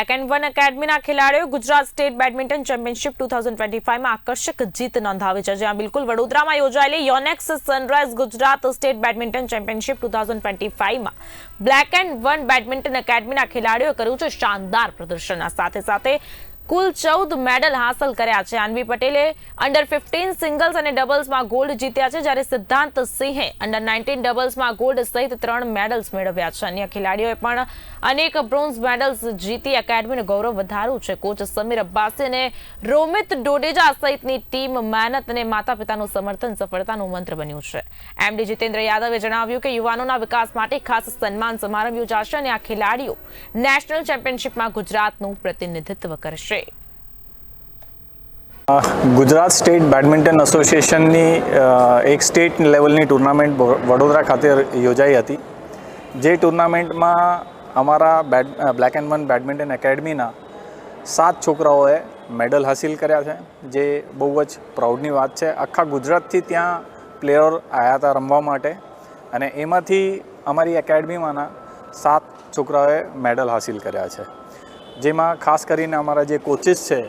Black one એકેડમીના ખેલાડીઓ Gujarat state badminton championship two thousand twenty ફાઈવમાં આકર્ષક જીત નોંધાવી છે, જ્યાં બિલકુલ વડોદરામાં યોજાયેલી Yonex sunrise Gujarat state badminton championship two thousand twenty ફાઈવમાં black and one badminton એકેડમીના ખેલાડીઓએ કર્યું છે શાનદાર પ્રદર્શન. આ સાથે સાથે કુલ ચૌદ મેડલ હાંસલ કર્યા છે. અન્વી પટેલે અંડર ફિફ્ટીન સિંગલ્સ અને ડબલ્સમાં ગોલ્ડ જીત્યા છે, જ્યારે સિદ્ધાંત સિંહે અંડર નાઇન્ટીન ડબલ્સમાં ગોલ્ડ સહિત ત્રણ મેડલ્સ મેળવ્યા છે. અન્ય ખેલાડીઓએ પણ અનેક બ્રોન્ઝ મેડલ્સ જીતી એકેડમીનું ગૌરવ વધાર્યું છે. કોચ સમીર અબ્બાસી અને રોમિત ડોડેજા સહિતની ટીમ મહેનત અને માતા પિતાનું સમર્થન સફળતાનું મંત્ર બન્યું છે. એમડી જીતેન્દ્ર યાદવે જણાવ્યું કે યુવાનોના વિકાસ માટે ખાસ સન્માન સમારંભ યોજાશે અને આ ખેલાડીઓ નેશનલ ચેમ્પિયનશિપમાં ગુજરાતનું પ્રતિનિધિત્વ કરશે. ગુજરાત સ્ટેટ બેડમિન્ટન એસોસિએશનની એક સ્ટેટ લેવલની ટુર્નામેન્ટ વડોદરા ખાતે યોજાઈ હતી. જે ટુર્નામેન્ટમાં અમારા બેડ બ્લેક એન્ડ વન બેડમિન્ટન એકેડમીના સાત છોકરાઓએ મેડલ હાસિલ કર્યા છે, જે બહુ જ પ્રાઉડની વાત છે. આખા ગુજરાતથી ત્યાં પ્લેયર આવ્યા હતા રમવા માટે અને એમાંથી અમારી એકેડમીમાંના સાત છોકરાઓએ મેડલ હાસિલ કર્યા છે. જેમાં ખાસ કરીને અમારા જે કોચિસ છે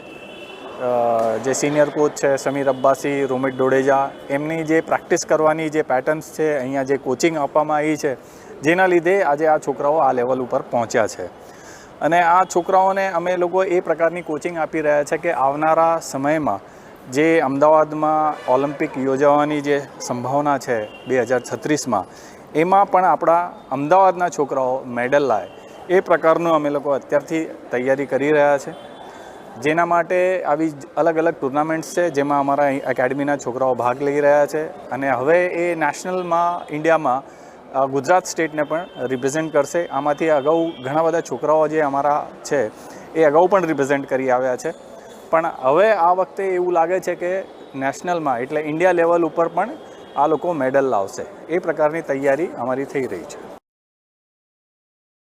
જે સિનિયર કોચ છે, સમીર અબ્બાસી, રોમિત ડોડેજા એમની જે પ્રેક્ટિસ કરવાની જે પેટર્ન્સ છે, અહીંયા જે કોચિંગ આપવામાં આવી છે, જેના લીધે આજે આ છોકરાઓ આ લેવલ ઉપર પહોંચ્યા છે. અને આ છોકરાઓને અમે લોકો એ પ્રકારની કોચિંગ આપી રહ્યા છે કે આવનારા સમયમાં જે અમદાવાદમાં ઓલિમ્પિક યોજાવાની જે સંભાવના છે બે હજાર છત્રીસમાં, એમાં પણ આપણા અમદાવાદના છોકરાઓ મેડલ લાવે એ પ્રકારનું અમે લોકો અત્યારથી તૈયારી કરી રહ્યા છે. જેના માટે આવી અલગ અલગ ટુર્નામેન્ટ્સ છે, જેમાં અમારા એકેડમીના છોકરાઓ ભાગ લઈ રહ્યા છે. અને હવે એ નેશનલમાં, ઇન્ડિયામાં ગુજરાત સ્ટેટને પણ રિપ્રેઝેન્ટ કરશે. આમાંથી અગાઉ ઘણા બધા છોકરાઓ જે અમારા છે, એ અગાઉ પણ રિપ્રેઝેન્ટ કરી આવ્યા છે. પણ હવે આ વખતે એવું લાગે છે કે નેશનલમાં, એટલે ઇન્ડિયા લેવલ ઉપર પણ આ લોકો મેડલ લાવશે. એ પ્રકારની તૈયારી અમારી થઈ રહી છે.